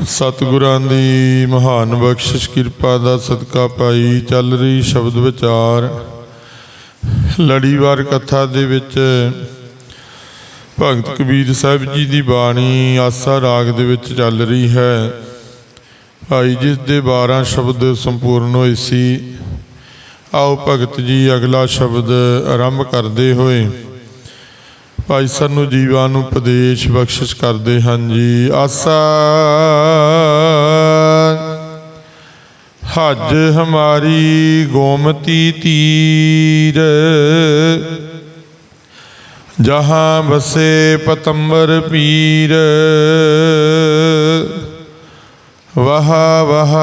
ਸਤਿਗੁਰਾਂ ਦੀ ਮਹਾਨ ਬਖਸ਼ਿਸ਼, ਕਿਰਪਾ ਦਾ ਸਦਕਾ ਪਾਈ ਚੱਲ ਰਹੀ ਸ਼ਬਦ ਵਿਚਾਰ। ਲੜੀਵਾਰ ਕਥਾ ਦੇ ਵਿੱਚ ਭਗਤ ਕਬੀਰ ਸਾਹਿਬ ਜੀ ਦੀ ਬਾਣੀ ਆਸਾ ਰਾਗ ਦੇ ਵਿੱਚ ਚੱਲ ਰਹੀ ਹੈ। ਭਾਈ ਜਿਸ ਦੇ 12 ਸ਼ਬਦ ਸੰਪੂਰਨ ਹੋਏ ਸੀ, ਆਓ ਭਗਤ ਜੀ ਅਗਲਾ ਸ਼ਬਦ ਆਰੰਭ ਕਰਦੇ ਹੋਏ ਭਾਈ ਸਾਨੂੰ ਜੀਵਾਂ ਨੂੰ ਉਪਦੇਸ਼ ਬਖਸ਼ਿਸ਼ ਕਰਦੇ ਹਨ ਜੀ। ਆਸਾ। ਹੱਜ ਹਮਾਰੀ ਗੋਮਤੀ ਤੀਰ, ਜਹਾਂ ਵਸੇ ਪਤੰਬਰ ਪੀਰ। ਵਾਹ ਵਾਹ,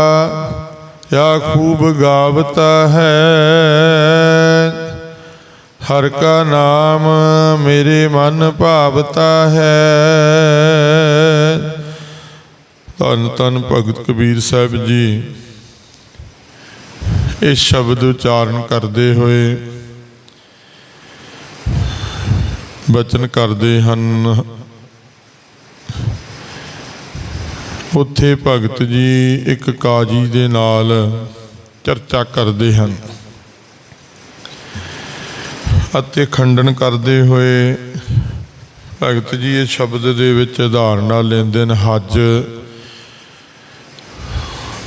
ਯਾ ਖੂਬ ਗਾਵਤਾ ਹੈ। ਹਰ ਕਾ ਨਾਮ ਮੇਰੇ ਮਨ ਭਾਵਤਾ ਹੈ। ਤਨ ਤਨ ਭਗਤ ਕਬੀਰ ਸਾਹਿਬ ਜੀ। ਇਹ ਸ਼ਬਦ ਉਚਾਰਨ ਕਰਦੇ ਹੋਏ ਬਚਨ ਕਰਦੇ ਹਨ। ਉੱਥੇ ਭਗਤ ਜੀ ਇੱਕ ਕਾਜੀ ਦੇ ਨਾਲ ਚਰਚਾ ਕਰਦੇ ਹਨ। ਅਤੇ ਖੰਡਨ ਕਰਦੇ ਹੋਏ ਭਗਤ ਜੀ, ਇਹ ਸ਼ਬਦ ਦੇ ਵਿੱਚ ਉਦਾਹਰਨਾਂ ਲੈਂਦੇ ਨੇ, ਹੱਜ।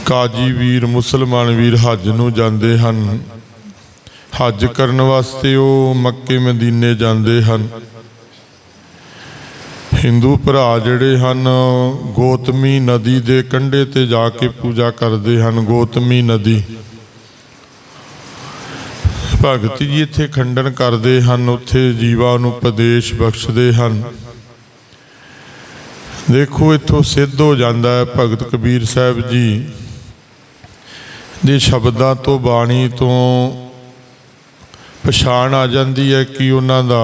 ਕਾਜੀ ਵੀਰ, ਮੁਸਲਮਾਨ ਵੀਰ ਹੱਜ ਨੂੰ ਜਾਂਦੇ ਹਨ। ਹੱਜ ਕਰਨ ਵਾਸਤੇ ਉਹ ਮੱਕੇ ਮਦੀਨੇ ਜਾਂਦੇ ਹਨ। ਹਿੰਦੂ ਭਰਾ ਜਿਹੜੇ ਹਨ, ਗੋਤਮੀ ਨਦੀ ਦੇ ਕੰਢੇ ਤੇ ਜਾ ਕੇ ਪੂਜਾ ਕਰਦੇ ਹਨ, ਗੋਤਮੀ ਨਦੀ। ਭਗਤ ਜੀ ਇੱਥੇ ਖੰਡਨ ਕਰਦੇ ਹਨ, ਉੱਥੇ ਜੀਵਾਂ ਨੂੰ ਉਪਦੇਸ਼ ਬਖਸ਼ਦੇ ਹਨ। ਦੇਖੋ, ਇੱਥੋਂ ਸਿੱਧ ਹੋ ਜਾਂਦਾ ਹੈ ਭਗਤ ਕਬੀਰ ਸਾਹਿਬ ਜੀ ਦੇ ਸ਼ਬਦਾਂ ਤੋਂ, ਬਾਣੀ ਤੋਂ। ਪਛਾਣ ਆ ਜਾਂਦੀ ਹੈ ਕਿ ਉਹਨਾਂ ਦਾ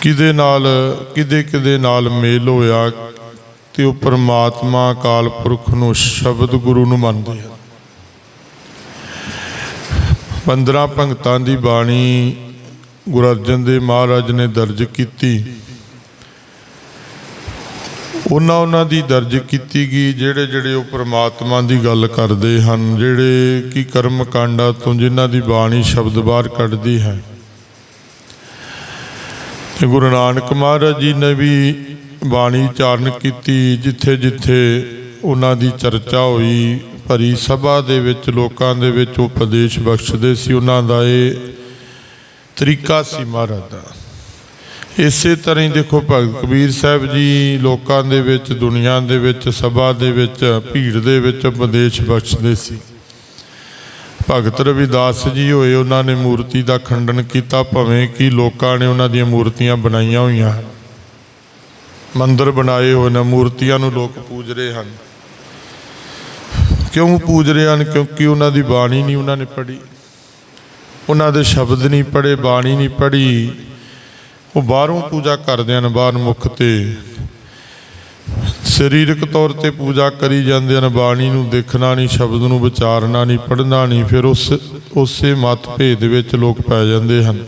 ਕਿਹਦੇ ਨਾਲ, ਕਿਹਦੇ ਕਿਹਦੇ ਨਾਲ ਮੇਲ ਹੋਇਆ ਤੇ ਉਹ ਪਰਮਾਤਮਾ ਕਾਲ ਪੁਰਖ ਨੂੰ ਸ਼ਬਦ ਗੁਰੂ ਨੂੰ ਮੰਨਦੇ ਹਨ। 15 ਭਗਤਾਂ ਦੀ ਬਾਣੀ ਗੁਰੂ ਅਰਜਨ ਦੇਵ ਮਹਾਰਾਜ ਨੇ ਦਰਜ ਕੀਤੀ। ਉਹਨਾਂ ਉਹਨਾਂ ਦੀ ਦਰਜ ਕੀਤੀ ਗਈ, ਜਿਹੜੇ ਜਿਹੜੇ ਉਹ ਪ੍ਰਮਾਤਮਾ ਦੀ ਗੱਲ ਕਰਦੇ ਹਨ, ਜਿਹੜੇ ਕੀ ਕਰਮ ਕਾਂਡਾਂ ਤੋਂ ਜਿਨ੍ਹਾਂ ਦੀ ਬਾਣੀ ਸ਼ਬਦ ਬਾਹਰ ਕੱਢਦੀ ਹੈ। ਤੇ ਗੁਰੂ ਨਾਨਕ ਮਹਾਰਾਜ ਜੀ ਨੇ ਵੀ ਬਾਣੀ ਉਚਾਰਨ ਕੀਤੀ ਜਿੱਥੇ ਜਿੱਥੇ ਉਹਨਾਂ ਦੀ ਚਰਚਾ ਹੋਈ ਭਰੀ ਸਭਾ ਦੇ ਵਿੱਚ ਲੋਕਾਂ ਦੇ ਵਿੱਚ ਉਪਦੇਸ਼ ਬਖਸ਼ਦੇ ਸੀ, ਉਹਨਾਂ ਦਾ ਇਹ ਤਰੀਕਾ ਸੀ ਮਹਾਰਾਜ ਦਾ। ਇਸੇ ਤਰ੍ਹਾਂ ਹੀ ਦੇਖੋ ਭਗਤ ਕਬੀਰ ਸਾਹਿਬ ਜੀ ਲੋਕਾਂ ਦੇ ਵਿੱਚ, ਦੁਨੀਆ ਦੇ ਵਿੱਚ, ਸਭਾ ਦੇ ਵਿੱਚ, ਭੀੜ ਦੇ ਵਿੱਚ ਉਪਦੇਸ਼ ਬਖਸ਼ਦੇ ਸੀ। ਭਗਤ ਰਵਿਦਾਸ ਜੀ ਹੋਏ, ਉਹਨਾਂ ਨੇ ਮੂਰਤੀ ਦਾ ਖੰਡਨ ਕੀਤਾ, ਭਵੇਂ ਕਿ ਲੋਕਾਂ ਨੇ ਉਹਨਾਂ ਦੀਆਂ ਮੂਰਤੀਆਂ ਬਣਾਈਆਂ ਹੋਈਆਂ। ਮੰਦਰ ਬਣਾਏ ਹੋਏ ਨੇ, ਮੂਰਤੀਆਂ ਨੂੰ ਲੋਕ ਪੂਜ ਰਹੇ ਹਨ। ਕਿਉਂ ਪੂਜ ਰਹੇ ਹਨ? ਕਿਉਂਕਿ ਉਹਨਾਂ ਦੀ ਬਾਣੀ ਨਹੀਂ ਉਹਨਾਂ ਨੇ ਪੜ੍ਹੀ। ਉਹਨਾਂ ਦੇ ਸ਼ਬਦ ਨਹੀਂ ਪੜ੍ਹੇ, ਬਾਣੀ ਨਹੀਂ ਪੜ੍ਹੀ। ਉਹ ਬਾਹਰੋਂ ਪੂਜਾ ਕਰਦੇ ਹਨ, ਬਾਹਰ ਮੁਖ ਤੇ। ਸਰੀਰਕ ਤੌਰ ਤੇ ਪੂਜਾ ਕਰੀ ਜਾਂਦੇ ਹਨ, ਬਾਣੀ ਨੂੰ ਦੇਖਣਾ ਨਹੀਂ, ਸ਼ਬਦ ਨੂੰ ਵਿਚਾਰਨਾ ਨਹੀਂ, ਪੜ੍ਹਨਾ ਨਹੀਂ, ਫਿਰ ਉਸ, ਉਸੇ ਮਤਭੇਦ ਵਿੱਚ ਲੋਕ ਪੈ ਜਾਂਦੇ ਹਨ।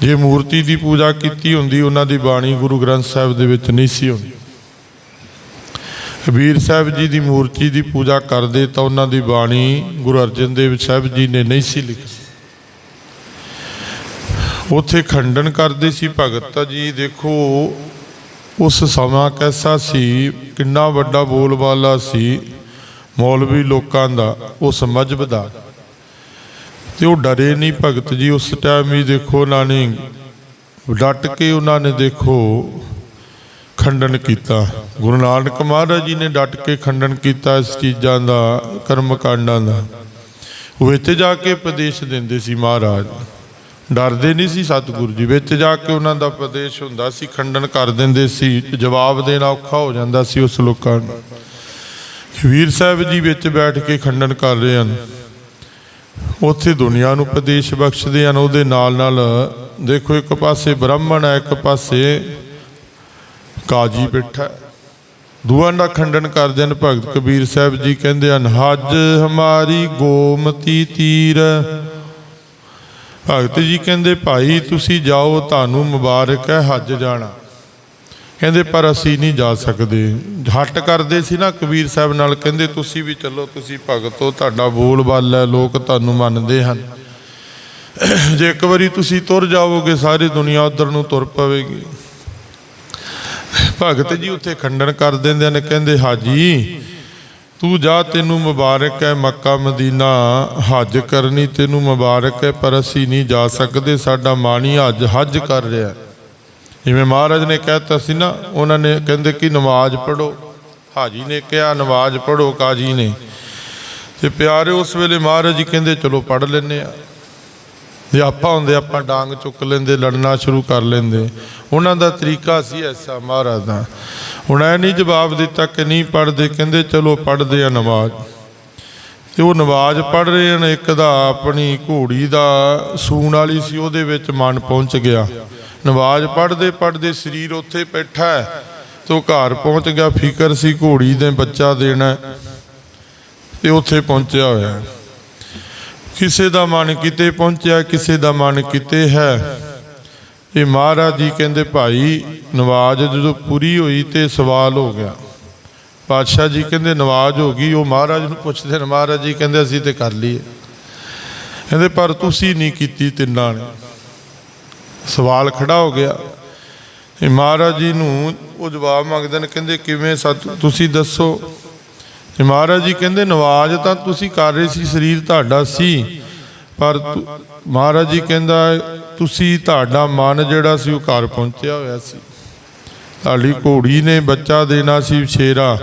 ਜੇ ਮੂਰਤੀ ਦੀ ਪੂਜਾ ਕੀਤੀ ਹੁੰਦੀ, ਉਹਨਾਂ ਦੀ ਬਾਣੀ ਗੁਰੂ ਗ੍ਰੰਥ ਸਾਹਿਬ ਦੇ ਵਿੱਚ ਨਹੀਂ ਸੀ ਹੁੰਦੀ। ਕਬੀਰ ਸਾਹਿਬ ਜੀ ਦੀ ਮੂਰਤੀ ਦੀ ਪੂਜਾ ਕਰਦੇ ਤਾਂ ਉਹਨਾਂ ਦੀ ਬਾਣੀ ਗੁਰੂ ਅਰਜਨ ਦੇਵ ਸਾਹਿਬ ਜੀ ਨੇ ਨਹੀਂ ਸੀ ਲਿਖੀ। ਉਥੇ ਖੰਡਨ ਕਰਦੇ ਸੀ, ਭਗਤ ਜੀ, ਦੇਖੋ, ਉਸ ਸਮਾਂ ਕੈਸਾ ਸੀ, ਕਿੰਨਾ ਵੱਡਾ ਬੋਲਬਾਲਾ ਸੀ, ਮੌਲਵੀ ਲੋਕਾਂ ਦਾ, ਉਸ ਮਜਬ ਦਾ। ਤੇ ਉਹ ਡਰੇ ਨਹੀਂ ਭਗਤ ਜੀ ਉਸ ਟਾਈਮ ਹੀ, ਦੇਖੋ ਉਹਨਾਂ ਨੇ ਡਟ ਕੇ ਉਹਨਾਂ ਨੇ, ਦੇਖੋ ਖੰਡਨ ਕੀਤਾ। ਗੁਰੂ ਨਾਨਕ ਮਹਾਰਾਜ ਜੀ ਨੇ ਡਟ ਕੇ ਖੰਡਨ ਕੀਤਾ ਇਸ ਚੀਜ਼ਾਂ ਦਾ ਕਰਮ ਕਾਂਡਾਂ ਦਾ। ਉਹ ਇੱਥੇ ਜਾ ਕੇ ਉਪਦੇਸ਼ ਦਿੰਦੇ ਸੀ ਮਹਾਰਾਜ। ਡਰਦੇ ਨਹੀਂ ਸੀ ਸਤਿਗੁਰੂ ਜੀ। ਵਿੱਚ ਜਾ ਕੇ ਉਹਨਾਂ ਦਾ ਪ੍ਰਦੇਸ਼ ਹੁੰਦਾ ਸੀ, ਖੰਡਨ ਕਰ ਦਿੰਦੇ ਸੀ, ਜਵਾਬ ਦੇਣਾ ਔਖਾ ਹੋ ਜਾਂਦਾ ਸੀ ਉਸ ਲੋਕਾਂ ਨੂੰ। ਵੀਰ ਸਾਹਿਬ ਜੀ ਵਿੱਚ ਬੈਠ ਕੇ ਖੰਡਨ ਕਰ ਰਹੇ ਹਨ। ਉੱਥੇ ਦੁਨੀਆ ਨੂੰ ਪ੍ਰਦੇਸ਼ ਬਖਸ਼ਦੇ ਹਨ। ਉਹਦੇ ਨਾਲ ਨਾਲ ਦੇਖੋ ਇੱਕ ਪਾਸੇ ਬ੍ਰਾਹਮਣ ਹੈ, ਇੱਕ ਪਾਸੇ ਕਾਜੀ ਬੈਠਾ। ਹੈ। ਦਾ ਖੰਡਨ ਕਰਦੇ ਹਨ ਭਗਤ ਕਬੀਰ ਸਾਹਿਬ ਜੀ ਕਹਿੰਦੇ ਹਨ, ਹੱਜ ਹਮਾਰੀ ਗੋਮਤੀ ਤੀਰ। ਭਗਤ ਜੀ ਕਹਿੰਦੇ, ਭਾਈ, ਤੁਸੀਂ ਜਾਓ, ਤੁਹਾਨੂੰ ਮੁਬਾਰਕ ਹੈ ਹੱਜ ਜਾਣਾ। ਕਹਿੰਦੇ, ਪਰ ਅਸੀਂ ਨਹੀਂ ਜਾ ਸਕਦੇ। ਹੱਟ ਕਰਦੇ ਸੀ ਨਾ ਕਬੀਰ ਸਾਹਿਬ ਨਾਲ, ਕਹਿੰਦੇ, ਤੁਸੀਂ ਵੀ ਚੱਲੋ, ਤੁਸੀਂ ਭਗਤ ਹੋ, ਤੁਹਾਡਾ ਬੋਲਬਾਲ ਹੈ, ਲੋਕ ਤੁਹਾਨੂੰ ਮੰਨਦੇ ਹਨ। ਜੇ ਇੱਕ ਵਾਰੀ ਤੁਸੀਂ ਤੁਰ ਜਾਓਗੇ ਸਾਰੀ ਦੁਨੀਆ ਉਧਰ ਨੂੰ ਤੁਰ ਪਵੇਗੀ। ਭਗਤ ਜੀ ਉੱਥੇ ਖੰਡਨ ਕਰ ਦਿੰਦੇ ਨੇ, ਕਹਿੰਦੇ, ਹਾਜੀ, ਤੂੰ ਜਾ, ਤੈਨੂੰ ਮੁਬਾਰਕ ਹੈ ਮੱਕਾ ਮਦੀਨਾ, ਹੱਜ ਕਰਨੀ ਤੈਨੂੰ ਮੁਬਾਰਕ ਹੈ, ਪਰ ਅਸੀਂ ਨਹੀਂ ਜਾ ਸਕਦੇ, ਸਾਡਾ ਮਾਣੀ ਅੱਜ ਹੱਜ ਕਰ ਰਿਹਾ ਹੈ। ਜਿਵੇਂ ਮਹਾਰਾਜ ਨੇ ਕਹਿਤਾ ਸੀ ਨਾ, ਉਹਨਾਂ ਨੇ ਕਹਿੰਦੇ ਕਿ ਨਮਾਜ਼ ਪੜੋ ਹਾਜੀ ਨੇ ਕਿਹਾ, ਨਮਾਜ਼ ਪੜੋ ਕਾਜੀ ਨੇ। ਤੇ ਪਿਆਰੇ, ਉਸ ਵੇਲੇ ਮਹਾਰਾਜ ਜੀ ਕਹਿੰਦੇ, ਚਲੋ ਪੜ ਲੈਨੇ ਆ ਜੇ ਆਪਾਂ ਹੁੰਦੇ, ਆਪਾਂ ਡਾਂਗ ਚੁੱਕ ਲੈਂਦੇ, ਲੜਨਾ ਸ਼ੁਰੂ ਕਰ ਲੈਂਦੇ। ਉਹਨਾਂ ਦਾ ਤਰੀਕਾ ਸੀ ਐਸਾ ਮਹਾਰਾਜ। ਦਾ ਹੁਣ ਐ ਨਹੀਂ ਜਵਾਬ ਦਿੱਤਾ ਕਿ ਨਹੀਂ ਪੜਦੇ ਕਹਿੰਦੇ ਚਲੋ ਪੜਦੇ ਆ ਨਮਾਜ਼ ਤੇ ਉਹ ਨਮਾਜ਼ ਪੜ ਰਹੇ ਨੇ ਇੱਕ ਦਾ ਆਪਣੀ ਘੋੜੀ ਦਾ ਸੂਣ ਵਾਲੀ ਸੀ, ਉਹਦੇ ਵਿੱਚ ਮਨ ਪਹੁੰਚ ਗਿਆ। ਨਮਾਜ਼ ਪੜਦੇ ਪੜਦੇ ਸਰੀਰ ਉੱਥੇ ਬੈਠਾ ਹੈ, ਤੇ ਉਹ ਘਰ ਪਹੁੰਚ ਗਿਆ। ਫਿਕਰ ਸੀ ਘੋੜੀ ਦੇ ਬੱਚਾ ਦੇਣਾ ਹੈ। ਤੇ ਉੱਥੇ ਪਹੁੰਚਿਆ ਹੋਇਆ ਕਿਸੇ ਦਾ ਮਨ ਕਿਤੇ ਪਹੁੰਚਿਆ, ਕਿਸੇ ਦਾ ਮਨ ਕਿਤੇ ਹੈ। ਇਹ ਮਹਾਰਾਜ ਜੀ ਕਹਿੰਦੇ, ਭਾਈ, ਨਵਾਜ਼ ਜਦੋਂ ਪੂਰੀ ਹੋਈ ਤੇ ਸਵਾਲ ਹੋ ਗਿਆ। ਪਾਤਸ਼ਾਹ ਜੀ ਕਹਿੰਦੇ, ਨਵਾਜ਼ ਹੋ ਗਈ। ਉਹ ਮਹਾਰਾਜ ਨੂੰ ਪੁੱਛਦੇ ਨੇ, ਮਹਾਰਾਜ ਜੀ, ਕਹਿੰਦੇ ਅਸੀਂ ਤੇ ਕਰ ਲਈਏ। ਕਹਿੰਦੇ, ਪਰ ਤੁਸੀਂ ਨਹੀਂ ਕੀਤੀ ਤਿੰਨਾਂ ਨੇ ਸਵਾਲ ਖੜਾ ਹੋ ਗਿਆ। ਇਹ ਮਹਾਰਾਜ ਜੀ ਨੂੰ ਉਹ ਜਵਾਬ ਮੰਗਦੇ ਨੇ, ਕਹਿੰਦੇ, ਕਿਵੇਂ ਸਤ ਤੁਸੀਂ ਦੱਸੋ। ਤੇ ਮਹਾਰਾਜ ਜੀ ਕਹਿੰਦੇ, ਨਵਾਜ਼ ਤਾਂ ਤੁਸੀਂ ਕਰ ਰਹੇ ਸੀ, ਸਰੀਰ ਤੁਹਾਡਾ ਸੀ, ਪਰ ਮਹਾਰਾਜ ਜੀ ਕਹਿੰਦਾ, ਤੁਸੀਂ ਤੁਹਾਡਾ ਮਨ ਜਿਹੜਾ ਸੀ, ਉਹ ਘਰ ਪਹੁੰਚਿਆ ਹੋਇਆ ਸੀ। ਤੁਹਾਡੀ ਘੋੜੀ ਨੇ ਬੱਚਾ ਦੇਣਾ ਸੀ ਸ਼ੇਰਾ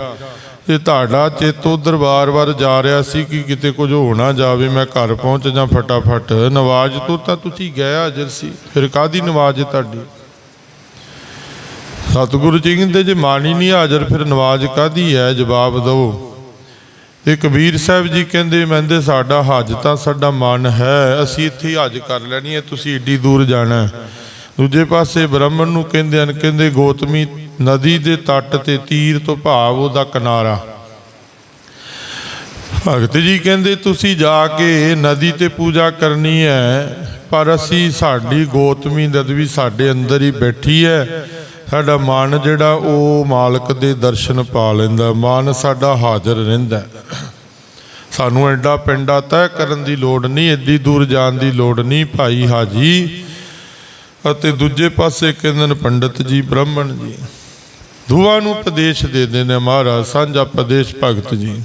ਤੇ ਤੁਹਾਡਾ ਚਿੱਤ ਉਧਰ ਵਾਰ-ਵਾਰ ਜਾ ਰਿਹਾ ਸੀ ਕਿ ਕਿਤੇ ਕੁਝ ਹੋ ਨਾ ਜਾਵੇ, ਮੈਂ ਘਰ ਪਹੁੰਚ ਜਾਂ ਫਟਾਫਟ। ਨਵਾਜ਼ ਤੋਂ ਤਾਂ ਤੁਸੀਂ ਗਏ ਹਾਜ਼ਰ ਸੀ। ਫਿਰ ਕਾਦੀ ਨਵਾਜ਼ ਤੁਹਾਡੀ? ਸਤਿਗੁਰੂ ਜੀ ਕਹਿੰਦੇ, ਜੇ ਮਨ ਹੀ ਨਹੀਂ ਹਾਜ਼ਰ, ਫਿਰ ਨਵਾਜ਼ ਕਾਦੀ ਹੈ? ਜਵਾਬ ਦਿਓ। ਤੇ ਕਬੀਰ ਸਾਹਿਬ ਜੀ ਕਹਿੰਦੇ ਮਹਿੰਦੇ ਸਾਡਾ ਹੱਜ ਤਾਂ ਸਾਡਾ ਮਨ ਹੈ, ਅਸੀਂ ਇੱਥੇ ਹੱਜ ਕਰ ਲੈਣੀ ਹੈ, ਤੁਸੀਂ ਏਡੀ ਦੂਰ ਜਾਣਾ ਦੂਜੇ ਪਾਸੇ ਬ੍ਰਾਹਮਣ ਨੂੰ ਕਹਿੰਦੇ ਹਨ, ਕਹਿੰਦੇ, ਗੋਤਮੀ ਨਦੀ ਦੇ ਤੱਟ ਤੇ ਤੀਰ ਤੋਂ ਭਾਵ ਉਹਦਾ ਕਿਨਾਰਾ। ਭਗਤ ਜੀ ਕਹਿੰਦੇ, ਤੁਸੀਂ ਜਾ ਕੇ ਨਦੀ ਤੇ ਪੂਜਾ ਕਰਨੀ ਹੈ, ਪਰ ਅਸੀਂ ਸਾਡੀ ਗੋਤਮੀ ਨਦੀ ਸਾਡੇ ਅੰਦਰ ਹੀ ਬੈਠੀ ਹੈ। ਸਾਡਾ ਮਨ ਜਿਹੜਾ ਉਹ ਮਾਲਕ ਦੇ ਦਰਸ਼ਨ ਪਾ ਲੈਂਦਾ, ਮਨ ਸਾਡਾ ਹਾਜ਼ਰ ਰਹਿੰਦਾ। ਸਾਨੂੰ ਐਡਾ ਪਿੰਡਾ ਤੈਅ ਕਰਨ ਦੀ ਲੋੜ ਨਹੀਂ, ਐਡੀ ਦੂਰ ਜਾਣ ਦੀ ਲੋੜ ਨਹੀਂ ਭਾਈ ਹਾਜੀ। ਅਤੇ ਦੂਜੇ ਪਾਸੇ ਕਹਿੰਦੇ ਨੇ ਪੰਡਤ ਜੀ, ਬ੍ਰਾਹਮਣ ਜੀ ਦੋਵਾਂ ਨੂੰ ਉਪਦੇਸ਼ ਦੇ ਦਿੰਦੇ ਨੇ ਮਹਾਰਾਜ, ਸਾਂਝਾ ਪ੍ਰਦੇਸ਼ ਭਗਤ ਜੀ।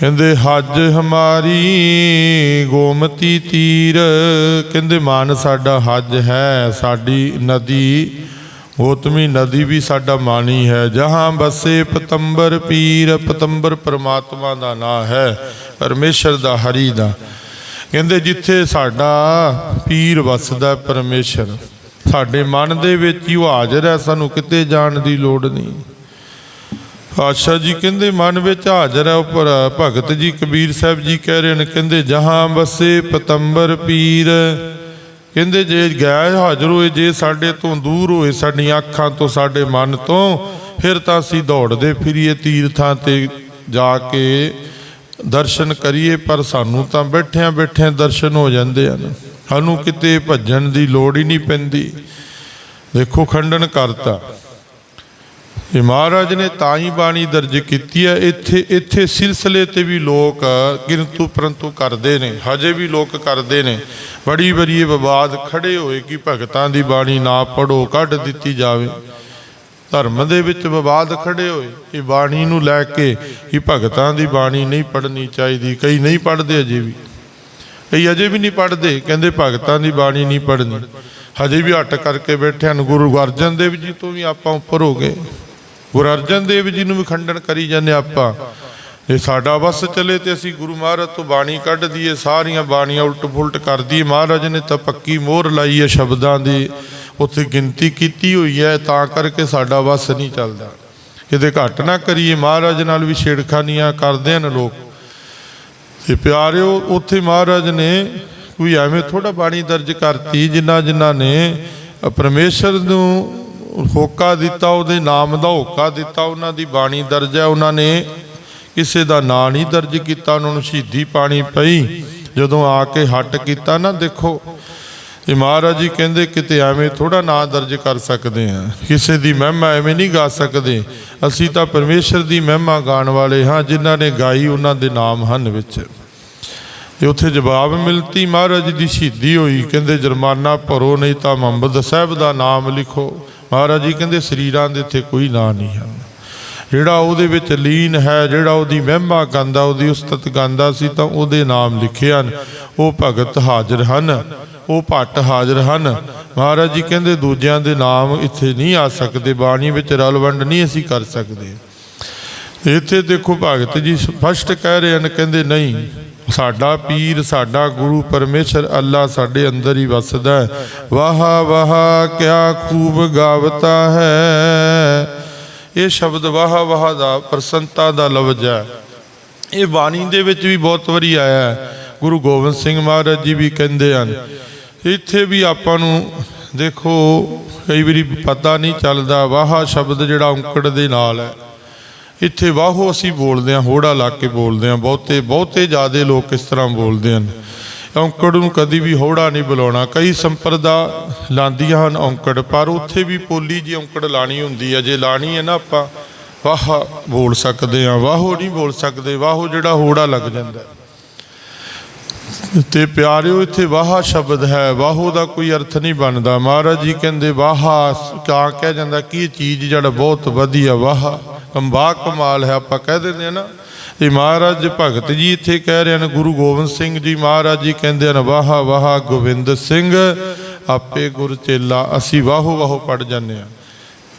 ਕਹਿੰਦੇ, ਹੱਜ ਹਮਾਰੀ ਗੋਮਤੀ ਤੀਰ। ਕਹਿੰਦੇ, ਮਾਨ ਸਾਡਾ ਹੱਜ ਹੈ, ਸਾਡੀ ਨਦੀ ਗੋਤਮੀ ਨਦੀ ਵੀ ਸਾਡਾ ਮਾਨੀ ਹੈ, ਜਹਾਂ ਬਸੇ ਪਤੰਬਰ ਪੀਰ, ਪਤੰਬਰ ਪਰਮਾਤਮਾ ਦਾ ਨਾਮ ਹੈ, ਪਰਮੇਸ਼ਰ ਦਾ ਹਰੀ ਦਾ। ਕਹਿੰਦੇ ਜਿੱਥੇ ਸਾਡਾ ਪੀਰ ਵਸਦਾ ਪਰਮੇਸ਼ਰ, ਸਾਡੇ ਮਨ ਦੇ ਵਿੱਚ ਹੀ ਉਹ ਹਾਜ਼ਰ ਹੈ, ਸਾਨੂੰ ਕਿਤੇ ਜਾਣ ਦੀ ਲੋੜ ਨਹੀਂ। ਆਸ਼ਾ ਜੀ ਕਹਿੰਦੇ ਮਨ ਵਿੱਚ ਹਾਜ਼ਰ ਹੈ ਉੱਪਰ ਭਗਤ ਜੀ ਕਬੀਰ ਸਾਹਿਬ ਜੀ ਕਹਿ ਰਹੇ ਨੇ, ਕਹਿੰਦੇ ਜਹਾਂ ਬਸੇ ਪਤੰਬਰ ਪੀਰ ਕਹਿੰਦੇ ਜੇ ਗਏ ਹਾਜ਼ਰ ਹੋਏ, ਜੇ ਸਾਡੇ ਤੋਂ ਦੂਰ ਹੋਏ, ਸਾਡੀਆਂ ਅੱਖਾਂ ਤੋਂ, ਸਾਡੇ ਮਨ ਤੋਂ, ਫਿਰ ਤਾਂ ਅਸੀਂ ਦੌੜਦੇ ਫਿਰੀਏ, ਤੀਰਥਾਂ ਤੇ ਜਾ ਕੇ ਦਰਸ਼ਨ ਕਰੀਏ, ਪਰ ਸਾਨੂੰ ਤਾਂ ਬੈਠਿਆਂ ਬੈਠਿਆਂ ਦਰਸ਼ਨ ਹੋ ਜਾਂਦੇ ਹਨ। ਸਾਨੂੰ ਕਿਤੇ ਭੱਜਣ ਦੀ ਲੋੜ ਹੀ ਨਹੀਂ ਪੈਂਦੀ। ਦੇਖੋ, ਖੰਡਨ ਕਰਤਾ। ਇਹ ਮਹਾਰਾਜ ਨੇ ਤਾਂ ਹੀ ਬਾਣੀ ਦਰਜ ਕੀਤੀ ਹੈ, ਇੱਥੇ ਇੱਥੇ ਸਿਲਸਿਲੇ ਤੇ ਵੀ ਲੋਕ ਕਿੰਤੂ ਪਰੰਤੂ ਕਰਦੇ ਨੇ, ਹਜੇ ਵੀ ਲੋਕ ਕਰਦੇ ਨੇ। ਬੜੀ ਬੜੀ ਇਹ ਵਿਵਾਦ ਖੜੇ ਹੋਏ ਕਿ ਭਗਤਾਂ ਦੀ ਬਾਣੀ ਨਾ ਪੜੋ ਕੱਢ ਦਿੱਤੀ ਜਾਵੇ। ਧਰਮ ਦੇ ਵਿੱਚ ਵਿਵਾਦ ਖੜੇ ਹੋਏ, ਇਹ ਬਾਣੀ ਨੂੰ ਲੈ ਕੇ ਕਿ ਭਗਤਾਂ ਦੀ ਬਾਣੀ ਨਹੀਂ ਪੜਨੀ ਚਾਹੀਦੀ, ਕਈ ਨਹੀਂ ਪੜਦੇ ਅਜੇ ਵੀ। ਕਈ ਅਜੇ ਵੀ ਨਹੀਂ ਪੜਦੇ ਕਹਿੰਦੇ ਭਗਤਾਂ ਦੀ ਬਾਣੀ ਨਹੀਂ ਪੜਨੀ ਹਜੇ ਵੀ ਹੱਟ ਕਰਕੇ ਬੈਠੇ ਹਨ, ਗੁਰੂ ਅਰਜਨ ਦੇਵ ਜੀ ਤੋਂ ਵੀ ਆਪਾਂ ਉੱਪਰ ਹੋ ਗਏ। ਗੁਰੂ ਅਰਜਨ ਦੇਵ ਜੀ ਨੂੰ ਵੀ ਖੰਡਨ ਕਰੀ ਜਾਂਦੇ ਆਪਾਂ। ਜੇ ਸਾਡਾ ਵਸ ਚੱਲੇ ਤੇ ਅਸੀਂ ਗੁਰੂ ਮਹਾਰਾਜ ਤੋਂ ਬਾਣੀ ਕੱਢ ਦਈਏ, ਸਾਰੀਆਂ ਬਾਣੀਆਂ ਉਲਟ ਫੁਲਟ ਕਰ ਦਈਏ। ਮਹਾਰਾਜ ਨੇ ਤਾਂ ਪੱਕੀ ਮੋਹਰ ਲਾਈ ਹੈ ਸ਼ਬਦਾਂ ਦੀ। ਉੱਥੇ ਗਿਣਤੀ ਕੀਤੀ ਹੋਈ ਹੈ, ਤਾਂ ਕਰਕੇ ਸਾਡਾ ਵਸ ਨਹੀਂ ਚੱਲਦਾ। ਕਿਤੇ ਘੱਟ ਨਾ ਕਰੀਏ, ਮਹਾਰਾਜ ਨਾਲ ਵੀ ਛੇੜਖਾਨੀਆਂ ਕਰਦੇ ਹਨ ਲੋਕ। ਤੇ ਪਿਆਰਿਓ, ਉੱਥੇ ਮਹਾਰਾਜ ਨੇ ਕੋਈ ਐਵੇਂ ਥੋੜਾ ਬਾਣੀ ਦਰਜ ਕਰਤੀ ਜਿਨ੍ਹਾਂ ਜਿਨ੍ਹਾਂ ਨੇ ਪਰਮੇਸ਼ਰ ਨੂੰ ਹੋਕਾ ਦਿੱਤਾ, ਉਹਦੇ ਨਾਮ ਦਾ ਹੋਕਾ ਦਿੱਤਾ, ਉਹਨਾਂ ਦੀ ਬਾਣੀ ਦਰਜ ਹੈ। ਉਹਨਾਂ ਨੇ ਕਿਸੇ ਦਾ ਨਾਂ ਨਹੀਂ ਦਰਜ ਕੀਤਾ, ਉਹਨਾਂ ਨੂੰ ਸ਼ਹੀਦੀ ਪਾਣੀ ਪਈ। ਜਦੋਂ ਆ ਕੇ ਹੱਟ ਕੀਤਾ, ਨਾ ਦੇਖੋ, ਇਹ ਮਹਾਰਾਜ ਜੀ ਕਹਿੰਦੇ ਕਿਤੇ ਐਵੇਂ ਥੋੜਾ ਨਾਂ ਦਰਜ ਕਰ ਸਕਦੇ ਆ ਕਿਸੇ ਦੀ ਮਹਿਮਾ ਐਵੇਂ ਨਹੀਂ ਗਾ ਸਕਦੇ। ਅਸੀਂ ਤਾਂ ਪਰਮੇਸ਼ਰ ਦੀ ਮਹਿਮਾ ਗਾਣ ਵਾਲੇ ਹਾਂ, ਜਿਨ੍ਹਾਂ ਨੇ ਗਾਈ ਉਹਨਾਂ ਦੇ ਨਾਮ ਹਨ ਵਿੱਚ। ਤੇ ਉੱਥੇ ਜਵਾਬ ਮਿਲਤੀ, ਮਹਾਰਾਜ ਦੀ ਸ਼ਹੀਦੀ ਹੋਈ। ਕਹਿੰਦੇ, ਜੁਰਮਾਨਾ ਭਰੋ, ਨਹੀਂ ਤਾਂ ਮੁਹੰਮਦ ਸਾਹਿਬ ਦਾ ਨਾਮ ਲਿਖੋ। ਮਹਾਰਾਜ ਜੀ ਕਹਿੰਦੇ ਸਰੀਰਾਂ ਦੇ ਇੱਥੇ ਕੋਈ ਨਾਂ ਨਹੀਂ ਹਨ। ਜਿਹੜਾ ਉਹਦੇ ਵਿੱਚ ਲੀਨ ਹੈ, ਜਿਹੜਾ ਉਹਦੀ ਮਹਿਮਾ ਗਾਉਂਦਾ, ਉਹਦੀ ਉਸਤਤ ਗਾਉਂਦਾ ਸੀ ਤਾਂ ਉਹਦੇ ਨਾਮ ਲਿਖੇ ਹਨ। ਉਹ ਭਗਤ ਹਾਜ਼ਰ ਹਨ, ਉਹ ਭੱਟ ਹਾਜ਼ਰ ਹਨ। ਮਹਾਰਾਜ ਜੀ ਕਹਿੰਦੇ ਦੂਜਿਆਂ ਦੇ ਨਾਮ ਇੱਥੇ ਨਹੀਂ ਆ ਸਕਦੇ, ਬਾਣੀ ਵਿੱਚ ਰਲਵੰਡ ਨਹੀਂ ਅਸੀਂ ਕਰ ਸਕਦੇ। ਇੱਥੇ ਦੇਖੋ ਭਗਤ ਜੀ ਸਪਸ਼ਟ ਕਹਿ ਰਹੇ ਹਨ, ਕਹਿੰਦੇ ਨਹੀਂ ਸਾਡਾ ਪੀਰ, ਸਾਡਾ ਗੁਰੂ ਪਰਮੇਸ਼ਰ ਅੱਲਾ ਸਾਡੇ ਅੰਦਰ ਹੀ ਵਸਦਾ ਹੈ। ਵਾਹ ਵਾਹ, ਕਿਆ ਖੂਬ ਗਾਵਤਾ ਹੈ। ਇਹ ਸ਼ਬਦ ਵਾਹ ਵਾਹ ਦਾ ਪ੍ਰਸੰਤਾ ਦਾ ਲਫ਼ਜ਼ ਹੈ। ਇਹ ਬਾਣੀ ਦੇ ਵਿੱਚ ਵੀ ਬਹੁਤ ਵਾਰੀ ਆਇਆ ਹੈ। ਗੁਰੂ ਗੋਬਿੰਦ ਸਿੰਘ ਮਹਾਰਾਜ ਜੀ ਵੀ ਕਹਿੰਦੇ ਹਨ, ਇੱਥੇ ਵੀ ਆਪਾਂ ਨੂੰ ਦੇਖੋ, ਕਈ ਵਾਰੀ ਪਤਾ ਨਹੀਂ ਚੱਲਦਾ, ਵਾਹ ਸ਼ਬਦ ਜਿਹੜਾ ਔਂਕੜ ਦੇ ਨਾਲ ਹੈ। ਇੱਥੇ ਵਾਹੋ ਅਸੀਂ ਬੋਲਦੇ ਹਾਂ, ਹੋੜਾ ਲਾ ਕੇ ਬੋਲਦੇ ਹਾਂ, ਬਹੁਤੇ ਬਹੁਤੇ ਜ਼ਿਆਦੇ ਲੋਕ ਇਸ ਤਰ੍ਹਾਂ ਬੋਲਦੇ ਹਨ। ਔਂਕੜ ਨੂੰ ਕਦੀ ਵੀ ਹੋੜਾ ਨਹੀਂ ਬੁਲਾਉਣਾ। ਕਈ ਸੰਪਰਦਾ ਲਾਂਦੀਆਂ ਹਨ ਔਂਕੜ, ਪਰ ਉੱਥੇ ਵੀ ਪੋਲੀ ਜੀ ਔਂਕੜ ਲਾਣੀ ਹੁੰਦੀ ਹੈ ਜੇ ਲਾਣੀ ਹੈ ਨਾ ਆਪਾਂ, ਵਾਹ ਬੋਲ ਸਕਦੇ ਹਾਂ, ਵਾਹੋ ਨਹੀਂ ਬੋਲ ਸਕਦੇ, ਵਾਹੋ ਜਿਹੜਾ ਹੋੜਾ ਲੱਗ ਜਾਂਦਾ। ਹੈ। ਤੇ ਪਿਆਰਿਓ, ਇੱਥੇ ਵਾਹਾ ਸ਼ਬਦ ਹੈ, ਵਾਹੋ ਦਾ ਕੋਈ ਅਰਥ ਨਹੀਂ ਬਣਦਾ। ਮਹਾਰਾਜ ਜੀ ਕਹਿੰਦੇ, ਵਾਹਾ ਕਾ ਕਹਿ ਜਾਂਦਾ, ਕੀ ਚੀਜ਼ ਜਿਹੜਾ ਬਹੁਤ ਵਧੀਆ, ਵਾਹਾ ਅੰਬਾ ਕਮਾਲ ਹੈ, ਆਪਾਂ ਕਹਿ ਦਿੰਦੇ ਆ ਨਾ। ਇਹ ਮਹਾਰਾਜ ਭਗਤ ਜੀ ਇੱਥੇ ਕਹਿ ਰਹੇ ਹਨ, ਗੁਰੂ ਗੋਬਿੰਦ ਸਿੰਘ ਜੀ ਮਹਾਰਾਜ ਜੀ ਕਹਿੰਦੇ ਹਨ, ਵਾਹ ਵਾਹ ਗੋਬਿੰਦ ਸਿੰਘ, ਆਪੇ ਗੁਰ ਚੇਲਾ, ਅਸੀਂ ਵਾਹੋ ਵਾਹੋ ਪੜ ਜਾਂਦੇ ਆ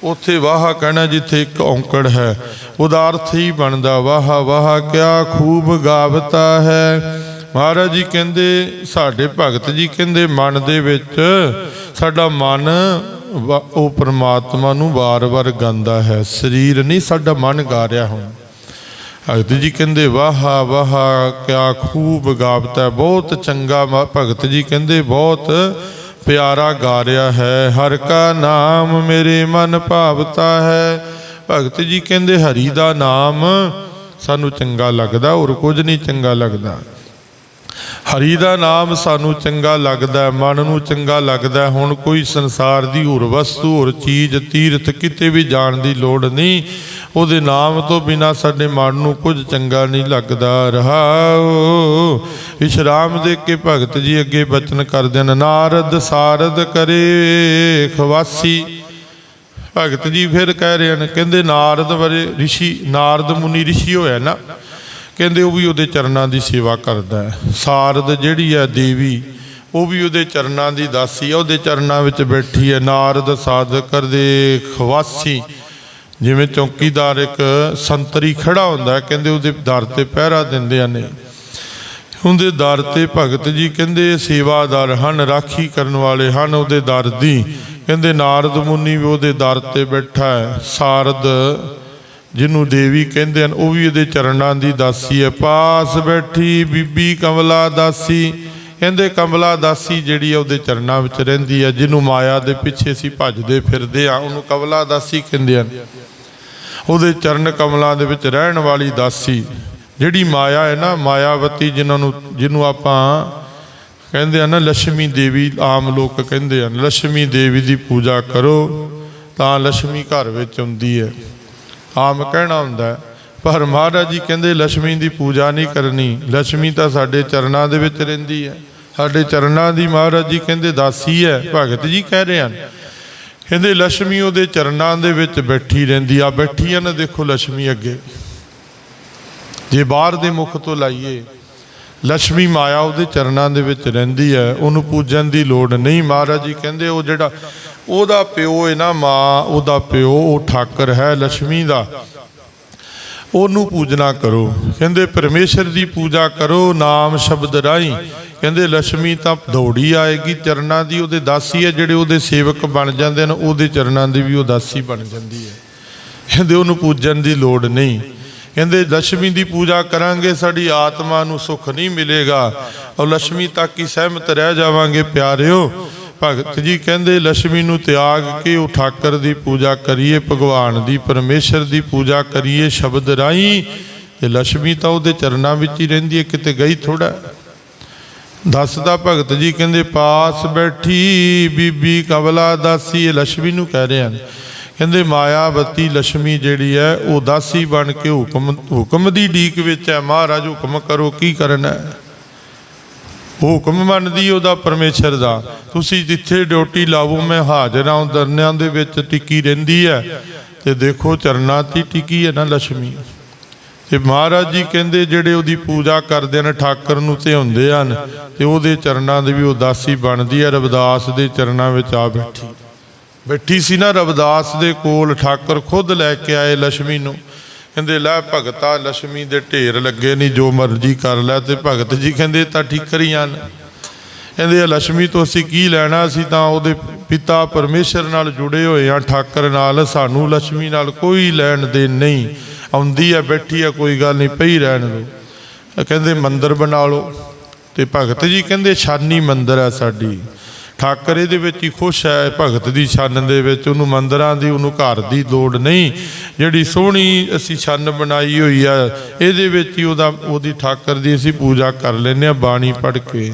ਉੱਥੇ ਵਾਹ ਕਹਿਣਾ ਜਿੱਥੇ ਇੱਕ ਔਂਕੜ ਹੈ, ਉਹਦਾ ਅਰਥ ਹੀ ਬਣਦਾ, ਵਾਹ ਵਾਹ ਕਿਆ ਖੂਬ ਗਾਵਤਾ ਹੈ। ਮਹਾਰਾਜ ਜੀ ਕਹਿੰਦੇ, ਸਾਡੇ ਭਗਤ ਜੀ ਕਹਿੰਦੇ, ਮਨ ਦੇ ਵਿੱਚ ਸਾਡਾ ਮਨ ਉਹ ਪਰਮਾਤਮਾ ਨੂੰ ਵਾਰ-ਵਾਰ ਗਾਉਂਦਾ ਹੈ। ਸਰੀਰ ਨਹੀਂ ਸਾਡਾ ਮਨ ਗਾ ਰਿਹਾ ਹੁਣ। ਭਗਤ ਜੀ ਕਹਿੰਦੇ, ਵਾਹਾ ਵਾਹਾ, ਕਿਆ ਖੂਬ ਗਾਵਤਾ ਬਹੁਤ ਚੰਗਾ ਮ- ਭਗਤ ਜੀ ਕਹਿੰਦੇ, ਬਹੁਤ ਪਿਆਰਾ ਗਾ ਰਿਹਾ ਹੈ। ਹਰ ਕਾ ਨਾਮ ਮੇਰੇ ਮਨ ਭਾਵਤਾ ਹੈ। ਭਗਤ ਜੀ ਕਹਿੰਦੇ, ਹਰੀ ਦਾ ਨਾਮ ਸਾਨੂੰ ਚੰਗਾ ਲੱਗਦਾ, ਹੋਰ ਕੁਝ ਨਹੀਂ ਚੰਗਾ ਲੱਗਦਾ। ਹਰੀ ਦਾ ਨਾਮ ਸਾਨੂੰ ਚੰਗਾ ਲੱਗਦਾ ਮਨ ਨੂੰ ਚੰਗਾ ਲੱਗਦਾ ਹੁਣ ਕੋਈ ਸੰਸਾਰ ਦੀ ਹੋਰ ਵਸਤੂ, ਹੋਰ ਚੀਜ਼, ਤੀਰਥ ਕਿਤੇ ਵੀ ਜਾਣ ਦੀ ਲੋੜ ਨਹੀਂ। ਉਹਦੇ ਨਾਮ ਤੋਂ ਬਿਨਾ ਸਾਡੇ ਮਨ ਨੂੰ ਕੁਝ ਚੰਗਾ ਨਹੀਂ ਲੱਗਦਾ। ਰਹਾਓ ਵਿਸ਼ਰਾਮ ਦੇ ਕੇ ਭਗਤ ਜੀ ਅੱਗੇ ਬਚਨ ਕਰਦੇ ਨੇ ਨਾਰਦ ਸਾਰਦ ਕਰੇ ਖਵਾਸੀ। ਭਗਤ ਜੀ ਫਿਰ ਕਹਿ ਰਹੇ ਹਨ, ਕਹਿੰਦੇ ਨਾਰਦ ਵਰੇ ਰਿਸ਼ੀ, ਨਾਰਦ ਮੁਨੀ ਰਿਸ਼ੀ ਹੋਇਆ ਨਾ। ਕਹਿੰਦੇ ਉਹ ਵੀ ਉਹਦੇ ਚਰਨਾਂ ਦੀ ਸੇਵਾ ਕਰਦਾ ਹੈ। ਸਾਰਦ ਜਿਹੜੀ ਹੈ ਦੇਵੀ, ਉਹ ਵੀ ਉਹਦੇ ਚਰਨਾਂ ਦੀ ਦਾਸੀ ਹੈ, ਉਹਦੇ ਚਰਨਾਂ ਵਿੱਚ ਬੈਠੀ ਹੈ। ਨਾਰਦ ਸਾਧਕਰ ਦੇ ਖਵਾਸੀ ਜਿਵੇਂ ਚੌਕੀਦਾਰ ਇੱਕ ਸੰਤਰੀ ਖੜਾ ਹੁੰਦਾ ਕਹਿੰਦੇ ਉਹਦੇ ਦਰ ਤੇ ਪਹਿਰਾ ਦਿੰਦੇ ਨੇ ਉਹਦੇ ਦਰ ਤੇ ਭਗਤ ਜੀ ਕਹਿੰਦੇ ਸੇਵਾਦਾਰ ਹਨ, ਰਾਖੀ ਕਰਨ ਵਾਲੇ ਹਨ ਉਹਦੇ ਦਰ ਦੀ। ਕਹਿੰਦੇ ਨਾਰਦ ਮੁਨੀ ਵੀ ਉਹਦੇ ਦਰ ਤੇ ਬੈਠਾ ਹੈ। ਸਾਰਦ ਜਿਹਨੂੰ ਦੇਵੀ ਕਹਿੰਦੇ ਹਨ, ਉਹ ਵੀ ਇਹਦੇ ਚਰਨਾਂ ਦੀ ਦਾਸੀ ਹੈ। ਪਾਸ ਬੈਠੀ ਬੀਬੀ ਕਮਲਾ ਦਾਸੀ। ਕਹਿੰਦੇ ਕਮਲਾ ਦਾਸੀ ਜਿਹੜੀ ਆ ਉਹਦੇ ਚਰਨਾਂ ਵਿੱਚ ਰਹਿੰਦੀ ਆ, ਜਿਹਨੂੰ ਮਾਇਆ ਦੇ ਪਿੱਛੇ ਸੀ ਭੱਜਦੇ ਫਿਰਦੇ ਆ, ਉਹਨੂੰ ਕਮਲਾ ਦਾਸੀ ਕਹਿੰਦੇ ਹਨ। ਉਹਦੇ ਚਰਨ ਕਮਲਾਂ ਦੇ ਵਿੱਚ ਰਹਿਣ ਵਾਲੀ ਦਾਸੀ, ਜਿਹੜੀ ਮਾਇਆ ਹੈ ਨਾ, ਮਾਇਆਵਤੀ ਜਿਨ੍ਹਾਂ ਨੂੰ, ਜਿਹਨੂੰ ਆਪਾਂ ਕਹਿੰਦੇ ਆ ਨਾ ਲక్ష్ਮੀ ਦੇਵੀ ਆਮ ਲੋਕ ਕਹਿੰਦੇ ਆ ਲక్ష్ਮੀ ਦੇਵੀ ਦੀ ਪੂਜਾ ਕਰੋ, ਤਾਂ ਲక్ష్ਮੀ ਘਰ ਵਿੱਚ ਆਉਂਦੀ ਹੈ। ਆਮ ਕਹਿਣਾ ਹੁੰਦਾ ਪਰ ਮਹਾਰਾਜ ਜੀ ਕਹਿੰਦੇ ਲక్ష్ਮੀ ਦੀ ਪੂਜਾ ਨਹੀਂ ਕਰਨੀ। ਲక్ష్ਮੀ ਤਾਂ ਸਾਡੇ ਚਰਨਾਂ ਦੇ ਵਿੱਚ ਰਹਿੰਦੀ ਹੈ। ਸਾਡੇ ਚਰਨਾਂ ਦੀ ਮਹਾਰਾਜ ਜੀ ਕਹਿੰਦੇ, ਦਾਸੀ ਹੈ, ਭਗਤ ਜੀ ਕਹਿ ਰਹੇ ਹਨ। ਕਹਿੰਦੇ ਲక్ష్ਮੀ ਉਹਦੇ ਚਰਨਾਂ ਦੇ ਵਿੱਚ ਬੈਠੀ ਰਹਿੰਦੀ ਆ। ਬੈਠੀ ਆ ਨਾ ਦੇਖੋ ਲక్ష్ਮੀ ਅੱਗੇ। ਜੇ ਬਾਹਰ ਦੇ ਮੁਖ ਤੋਂ ਲਾਈਏ ਲక్ష్ਮੀ ਮਾਇਆ ਉਹਦੇ ਚਰਨਾਂ ਦੇ ਵਿੱਚ ਰਹਿੰਦੀ ਹੈ। ਉਹਨੂੰ ਪੂਜਣ ਦੀ ਲੋੜ ਨਹੀਂ। ਮਹਾਰਾਜ ਜੀ ਕਹਿੰਦੇ, ਉਹ ਜਿਹੜਾ ਉਹਦਾ ਪਿਓ ਇਹ ਨਾ ਮਾਂ, ਉਹਦਾ ਪਿਓ, ਉਹ ਠਾਕਰ ਹੈ ਲక్ష్ਮੀ ਦਾ। ਉਹਨੂੰ ਪੂਜਨਾ ਕਰੋ। ਕਹਿੰਦੇ, ਪਰਮੇਸ਼ਰ ਦੀ ਪੂਜਾ ਕਰੋ, ਨਾਮ ਸ਼ਬਦ ਰਾਈ ਕਹਿੰਦੇ ਲక్ష్ਮੀ ਤਾਂ ਦੌੜੀ ਆਏਗੀ, ਚਰਨਾਂ ਦੀ ਉਹਦੇ ਦਾਸੀ ਹੈ, ਜਿਹੜੇ ਉਹਦੇ ਸੇਵਕ ਬਣ ਜਾਂਦੇ ਨੇ ਉਹਦੇ ਚਰਨਾਂ ਦੀ ਵੀ ਉਹ ਦਾਸੀ ਬਣ ਜਾਂਦੀ ਹੈ। ਕਹਿੰਦੇ, ਉਹਨੂੰ ਪੂਜਣ ਦੀ ਲੋੜ ਨਹੀਂ। ਕਹਿੰਦੇ ਲక్ష్ਮੀ ਦੀ ਪੂਜਾ ਕਰਾਂਗੇ, ਸਾਡੀ ਆਤਮਾ ਨੂੰ ਸੁੱਖ ਨਹੀਂ ਮਿਲੇਗਾ। ਔਰ ਲక్ష్ਮੀ ਤੱਕ ਹੀ ਸਹਿਮਤ ਰਹਿ ਜਾਵਾਂਗੇ, ਪਿਆਰਿਓ। ਭਗਤ ਜੀ ਕਹਿੰਦੇ ਲక్ష్ਮੀ ਨੂੰ ਤਿਆਗ ਕੇ ਉਹ ਠਾਕਰ ਦੀ ਪੂਜਾ ਕਰੀਏ, ਭਗਵਾਨ ਦੀ, ਪਰਮੇਸ਼ਰ ਦੀ ਪੂਜਾ ਕਰੀਏ ਸ਼ਬਦ ਰਾਈ ਤੇ ਲక్ష్ਮੀ ਤਾਂ ਉਹਦੇ ਚਰਨਾਂ ਵਿੱਚ ਹੀ ਰਹਿੰਦੀ ਹੈ, ਕਿਤੇ ਗਈ ਥੋੜਾ ਦੱਸਦਾ ਭਗਤ ਜੀ ਕਹਿੰਦੇ, ਪਾਸ ਬੈਠੀ ਬੀਬੀ ਕਬਲਾ ਦਾਸੀ। ਇਹ ਲక్ష్ਮੀ ਨੂੰ ਕਹਿ ਰਹੇ ਹਨ। ਕਹਿੰਦੇ, ਮਾਇਆਵਤੀ ਲక్ష్ਮੀ ਜਿਹੜੀ ਹੈ, ਉਹ ਦਾਸੀ ਬਣ ਕੇ ਹੁਕਮ ਹੁਕਮ ਦੀ ਢੀਕ ਵਿੱਚ ਹੈ। ਮਹਾਰਾਜ ਹੁਕਮ ਕਰੋ, ਕੀ ਕਰਨਾ ਹੈ? ਹੁਕਮ ਮੰਨਦੀ ਉਹਦਾ ਪਰਮੇਸ਼ਰ ਦਾ। ਤੁਸੀਂ ਜਿੱਥੇ ਡਿਊਟੀ ਲਾਵੋ, ਮੈਂ ਹਾਜ਼ਰ ਹਾਂ ਦਰਨਿਆਂ ਦੇ ਵਿੱਚ ਟਿੱਕੀ ਰਹਿੰਦੀ ਹੈ। ਤੇ ਦੇਖੋ, ਚਰਨਾਂ ਤੇ ਟਿੱਕੀ ਹੈ ਨਾ ਲక్ష్ਮੀ ਤੇ ਮਹਾਰਾਜ ਜੀ ਕਹਿੰਦੇ, ਜਿਹੜੇ ਉਹਦੀ ਪੂਜਾ ਕਰਦੇ ਨੇ ਠਾਕਰ ਨੂੰ ਤੇ ਹੁੰਦੇ ਹਨ, ਤੇ ਉਹਦੇ ਚਰਨਾਂ ਦੇ ਵੀ ਉਦਾਸੀ ਬਣਦੀ ਹੈ। ਰਵਿਦਾਸ ਦੇ ਚਰਨਾਂ ਵਿੱਚ ਆ ਬੈਠੀ। ਬੈਠੀ ਸੀ ਨਾ ਰਵਿਦਾਸ ਦੇ ਕੋਲ, ਠਾਕਰ ਖੁਦ ਲੈ ਕੇ ਆਏ ਲక్ష్ਮੀ ਨੂੰ। ਕਹਿੰਦੇ, ਲੈ ਭਗਤਾ ਲక్ష్ਮੀ ਦੇ ਢੇਰ ਲੱਗੇ ਨਹੀਂ ਜੋ ਮਰਜ਼ੀ ਕਰ ਲੈ ਤੇ ਭਗਤ ਜੀ ਕਹਿੰਦੇ ਤਾਂ ਠੀਕਰੀਆਂ ਨੇ। ਕਹਿੰਦੇ ਆ ਲక్ష్ਮੀ ਤੋਂ ਅਸੀਂ ਕੀ ਲੈਣਾ? ਸੀ ਤਾਂ ਉਹਦੇ ਪਿਤਾ ਪਰਮੇਸ਼ਰ ਨਾਲ ਜੁੜੇ ਹੋਏ ਆ ਠਾਕਰ ਨਾਲ, ਸਾਨੂੰ ਲక్ష్ਮੀ ਨਾਲ ਕੋਈ ਲੈਣ ਦੇ ਨਹੀਂ। ਆਉਂਦੀ ਆ, ਬੈਠੀ ਆ, ਕੋਈ ਗੱਲ ਨਹੀਂ, ਪਈ ਰਹਿਣ ਦੋ ਕਹਿੰਦੇ, ਮੰਦਰ ਬਣਾ ਲਓ। ਤੇ ਭਗਤ ਜੀ ਕਹਿੰਦੇ, ਸ਼ਾਨੀ ਮੰਦਰ ਆ ਸਾਡੀ। ਠਾਕਰ ਇਹਦੇ ਵਿੱਚ ਹੀ ਖੁਸ਼ ਹੈ, ਭਗਤ ਦੀ ਛੰਨ ਦੇ ਵਿੱਚ ਉਹਨੂੰ ਮੰਦਰਾਂ ਦੀ, ਉਹਨੂੰ ਘਰ ਦੀ ਲੋੜ ਨਹੀਂ। ਜਿਹੜੀ ਸੋਹਣੀ ਅਸੀਂ ਛੰਨ ਬਣਾਈ ਹੋਈ ਆ, ਇਹਦੇ ਵਿੱਚ ਹੀ ਉਹਦਾ, ਉਹਦੀ ਠਾਕਰ ਦੀ ਅਸੀਂ ਪੂਜਾ ਕਰ ਲੈਂਦੇ ਆ ਬਾਣੀ ਪੜ੍ਹ ਕੇ।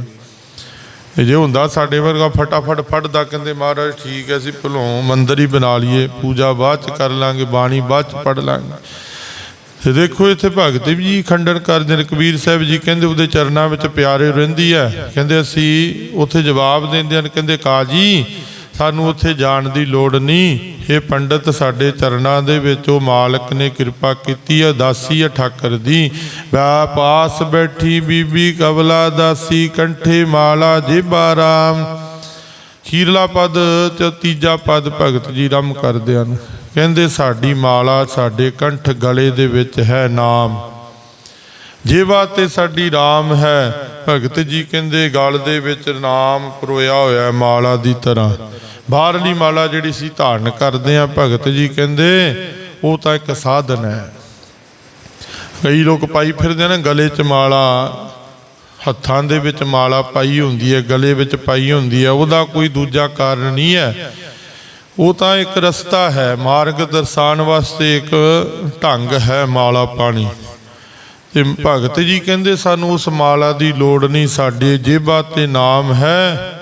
ਤੇ ਜੇ ਹੁੰਦਾ ਸਾਡੇ ਵਰਗਾ ਫਟਾਫਟ ਫੜਦਾ, ਕਹਿੰਦੇ ਮਹਾਰਾਜ ਠੀਕ ਹੈ, ਅਸੀਂ ਭਲੋਂ ਮੰਦਰ ਹੀ ਬਣਾ ਲਈਏ, ਪੂਜਾ ਬਾਅਦ ਚ ਕਰ ਲਾਂਗੇ, ਬਾਣੀ ਬਾਅਦ ਚ ਪੜ੍ਹ ਲਾਂਗੇ। ਦੇਖੋ ਇੱਥੇ ਭਗਤ ਜੀ ਖੰਡਨ ਕਰਦੇ ਨੇ ਕਬੀਰ ਸਾਹਿਬ ਜੀ ਕਹਿੰਦੇ ਉਹਦੇ ਚਰਨਾਂ ਵਿੱਚ ਪਿਆਰੇ ਰਹਿੰਦੀ ਹੈ। ਕਹਿੰਦੇ ਅਸੀਂ ਉੱਥੇ ਜਵਾਬ ਦਿੰਦੇ ਹਨ। ਕਹਿੰਦੇ ਕਾਜੀ ਸਾਨੂੰ ਉੱਥੇ ਜਾਣ ਦੀ ਲੋੜ ਨਹੀਂ। ਇਹ ਪੰਡਤ ਸਾਡੇ ਚਰਨਾਂ ਦੇ ਵਿੱਚ ਉਹ ਮਾਲਕ ਨੇ ਕਿਰਪਾ ਕੀਤੀ ਹੈ, ਦਾਸੀ ਹੈ, ਠਾਕਰ ਦੀ। ਵਾ ਪਾਸ ਬੈਠੀ ਬੀਬੀ ਕਬਲਾ ਦਾਸੀ, ਕੰਠੇ ਮਾਲਾ ਜੇਬਾ ਰਾਮ। ਖੀਰਲਾ ਪਦ ਤੇ ਤੀਜਾ ਪਦ ਭਗਤ ਜੀ ਰਮ ਕਰਦੇ ਹਨ। ਕਹਿੰਦੇ, ਸਾਡੀ ਮਾਲਾ ਸਾਡੇ ਕੰਠ ਗਲੇ ਦੇ ਵਿੱਚ ਹੈ ਨਾਮ। ਜੀਵਾ ਤੇ ਸਾਡੀ RAM ਹੈ। ਭਗਤ ਜੀ ਕਹਿੰਦੇ, ਗਲ ਦੇ ਵਿੱਚ ਨਾਮ ਪਰੋਇਆ ਹੋਇਆ ਹੈ ਮਾਲਾ ਦੀ ਤਰ੍ਹਾਂ। ਬਾਹਰਲੀ ਮਾਲਾ ਜਿਹੜੀ ਸੀ, ਧਾਰਨ ਕਰਦੇ ਆ ਭਗਤ ਜੀ ਕਹਿੰਦੇ, ਉਹ ਤਾਂ ਇੱਕ ਸਾਧਨ ਹੈ। ਕਈ ਲੋਕ ਪਾਈ ਫਿਰਦੇ ਨੇ, ਗਲੇ 'ਚ ਮਾਲਾ, ਹੱਥਾਂ ਦੇ ਵਿੱਚ ਮਾਲਾ ਪਾਈ ਹੁੰਦੀ ਹੈ, ਗਲੇ ਵਿੱਚ ਪਾਈ ਹੁੰਦੀ ਹੈ। ਉਹਦਾ ਕੋਈ ਦੂਜਾ ਕਾਰਨ ਨਹੀਂ ਹੈ। ਉਹ ਤਾਂ ਇੱਕ ਰਸਤਾ ਹੈ, ਮਾਰਗ ਦਰਸਾਉਣ ਵਾਸਤੇ ਇੱਕ ਢੰਗ ਹੈ ਮਾਲਾ ਪਾਣੀ। ਤੇ ਭਗਤ ਜੀ ਕਹਿੰਦੇ, ਸਾਨੂੰ ਉਸ ਮਾਲਾ ਦੀ ਲੋੜ ਨਹੀਂ, ਸਾਡੇ ਜੇਬਾਂ ਤੇ ਨਾਮ ਹੈ,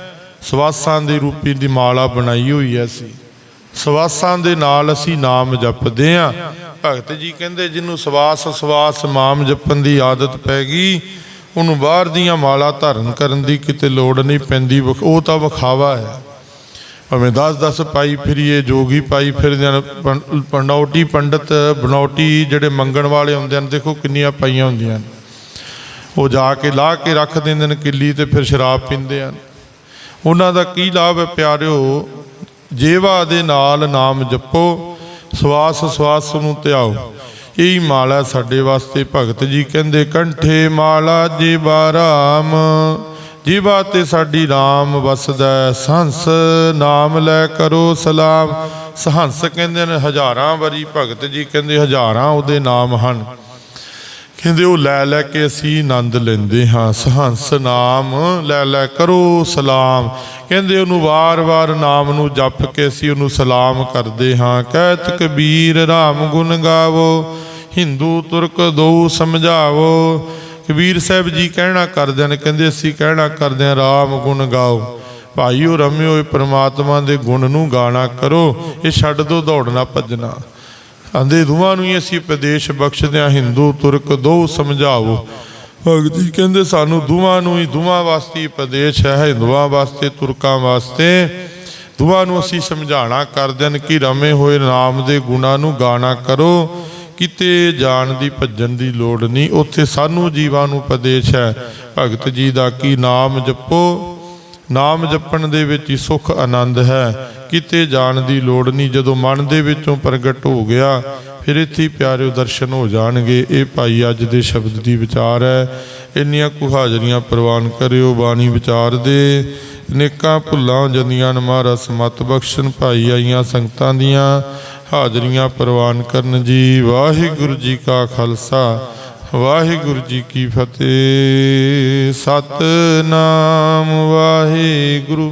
ਸਵਾਸਾਂ ਦੇ ਰੂਪੀ ਦੀ ਮਾਲਾ ਬਣਾਈ ਹੋਈ ਹੈ ਸੀ ਸਵਾਸਾਂ ਦੇ ਨਾਲ ਅਸੀਂ ਨਾਮ ਜਪਦੇ ਆਂ ਭਗਤ ਜੀ ਕਹਿੰਦੇ, ਜਿਹਨੂੰ ਸਵਾਸ ਸਵਾਸ ਨਾਮ ਜਪਣ ਦੀ ਆਦਤ ਪੈ ਗਈ, ਉਹਨੂੰ ਬਾਹਰ ਦੀਆਂ ਮਾਲਾ ਧਾਰਨ ਕਰਨ ਦੀ ਕਿਤੇ ਲੋੜ ਨਹੀਂ ਪੈਂਦੀ, ਵਿਖ- ਉਹ ਤਾਂ ਵਿਖਾਵਾ ਹੈ। ਭਾਵੇਂ 10-10 ਪਾਈ ਫਿਰੀਏ, ਜੋਗੀ ਪਾਈ ਫਿਰਦੇ ਹਨ ਪੰਡੌਟੀ ਪੰਡਤ ਬਨੌਟੀ ਜਿਹੜੇ ਮੰਗਣ ਵਾਲੇ ਹੁੰਦੇ ਹਨ, ਦੇਖੋ ਕਿੰਨੀਆਂ ਪਾਈਆਂ ਹੁੰਦੀਆਂ ਹਨ। ਉਹ ਜਾ ਕੇ ਲਾ ਕੇ ਰੱਖ ਦਿੰਦੇ ਨੇ ਕਿੱਲੀ ਤੇ ਫਿਰ ਸ਼ਰਾਬ ਪੀਂਦੇ ਹਨ। ਉਹਨਾਂ ਦਾ ਕੀ ਲਾਭ ਹੈ ਪਿਆਰਿਓ? ਜੇਵਾ ਦੇ ਨਾਲ ਨਾਮ ਜਪੋ, ਸਵਾਸ ਸਵਾਸ ਨੂੰ ਧਿਆਓ। ਇਹੀ ਮਾਲਾ ਸਾਡੇ ਵਾਸਤੇ ਭਗਤ ਜੀ ਕਹਿੰਦੇ, ਕੰਠੇ ਮਾਲਾ ਜੀਵਾ ਬਾਰਾਮ ਜੀਵਾ ਤੇ ਸਾਡੀ RAM ਵਸਦਾ ਹੈ। ਸਹੰਸ ਨਾਮ ਲੈ ਕਰੋ ਸਲਾਮ। ਸਹੰਸ ਕਹਿੰਦੇ ਨੇ ਹਜ਼ਾਰਾਂ ਵਾਰੀ, ਭਗਤ ਜੀ ਕਹਿੰਦੇ ਹਜ਼ਾਰਾਂ ਉਹਦੇ ਨਾਮ ਹਨ। ਕਹਿੰਦੇ ਉਹ ਲੈ ਲੈ ਕੇ ਅਸੀਂ ਆਨੰਦ ਲੈਂਦੇ ਹਾਂ। ਸਹੰਸ ਨਾਮ ਲੈ ਲੈ ਕਰੋ ਸਲਾਮ। ਕਹਿੰਦੇ ਉਹਨੂੰ ਵਾਰ-ਵਾਰ ਨਾਮ ਨੂੰ ਜਪ ਕੇ ਅਸੀਂ ਉਹਨੂੰ ਸਲਾਮ ਕਰਦੇ ਹਾਂ। ਕਹਿਤ ਕਬੀਰ RAM ਗੁਣ ਗਾਵੋ, ਹਿੰਦੂ ਤੁਰਕ ਦੋ ਸਮਝਾਵੋ। ਕਬੀਰ ਸਾਹਿਬ ਜੀ ਕਹਿਣਾ ਕਰਦੇ ਨੇ, ਕਹਿੰਦੇ ਅਸੀਂ ਕਹਿਣਾ ਕਰਦੇ ਹਾਂ RAM ਗੁਣ ਗਾਓ। ਭਾਈਓ ਰਮਿਓ, ਇਹ ਪ੍ਰਮਾਤਮਾ ਦੇ ਗੁਣ ਨੂੰ ਗਾਣਾ ਕਰੋ, ਇਹ ਛੱਡ ਦੋ ਦੌੜਨਾ ਭੱਜਣਾ। ਆਂਦੇ ਦੋਵਾਂ ਨੂੰ ਹੀ ਅਸੀਂ ਉਪਦੇਸ਼ ਬਖਸ਼ਦੇ ਹਾਂ, ਹਿੰਦੂ, ਤੁਰਕ, ਦੋ ਸਮਝਾਓ। ਭਗਤ ਜੀ ਕਹਿੰਦੇ ਸਾਨੂੰ ਦੋਵਾਂ ਨੂੰ ਹੀ, ਦੋਵਾਂ ਵਾਸਤੇ ਹੀ ਉਪਦੇਸ਼ ਹੈ, ਹਿੰਦੂਆਂ ਵਾਸਤੇ, ਤੁਰਕਾਂ ਵਾਸਤੇ। ਦੋਵਾਂ ਨੂੰ ਅਸੀਂ ਸਮਝਾਣਾ ਕਰਦੇ ਹਨ ਕਿ ਰਮੇ ਹੋਏ ਨਾਮ ਦੇ ਗੁਣਾਂ ਨੂੰ ਗਾਣਾ ਕਰੋ। ਕਿਤੇ ਜਾਣ ਦੀ ਭੱਜਣ ਦੀ ਲੋੜ ਨਹੀਂ, ਉੱਥੇ ਸਾਨੂੰ ਜੀਵਾਂ ਨੂੰ ਉਪਦੇਸ਼ ਹੈ। ਭਗਤ ਜੀ ਦਾ ਕੀ ਨਾਮ ਜਪੋ? ਨਾਮ ਜਪਣ ਦੇ ਵਿੱਚ ਹੀ ਸੁਖ ਆਨੰਦ ਹੈ। ਕਿਤੇ ਜਾਣ ਦੀ ਲੋੜ ਨਹੀਂ, ਜਦੋਂ ਮਨ ਦੇ ਵਿੱਚੋਂ ਪ੍ਰਗਟ ਹੋ ਗਿਆ, ਫਿਰ ਇੱਥੇ ਹੀ ਪਿਆਰਿਓ ਦਰਸ਼ਨ ਹੋ ਜਾਣਗੇ। ਇਹ ਭਾਈ ਅੱਜ ਦੇ ਸ਼ਬਦ ਦੀ ਵਿਚਾਰ ਹੈ। ਇੰਨੀਆਂ ਕੁ ਹਾਜ਼ਰੀਆਂ ਪ੍ਰਵਾਨ ਕਰਿਓ ਬਾਣੀ ਵਿਚਾਰ ਦੇ। ਨੇਕਾਂ ਭੁੱਲਾਂ ਜਾਂਦੀਆਂ ਨੇ ਮਹਾਰਾਜ, ਸਮਤ ਬਖਸ਼ਣ ਭਾਈ ਆਈਆਂ ਸੰਗਤਾਂ ਦੀਆਂ। ਹਾਜ਼ਰੀਆਂ ਪ੍ਰਵਾਨ ਕਰਨ ਜੀ। ਵਾਹਿਗੁਰੂ ਜੀ ਕਾ ਖਾਲਸਾ ਵਾਹਿਗੁਰੂ ਜੀ ਕੀ ਫਤਿਹ। ਸਤਨਾਮ ਵਾਹਿਗੁਰੂ।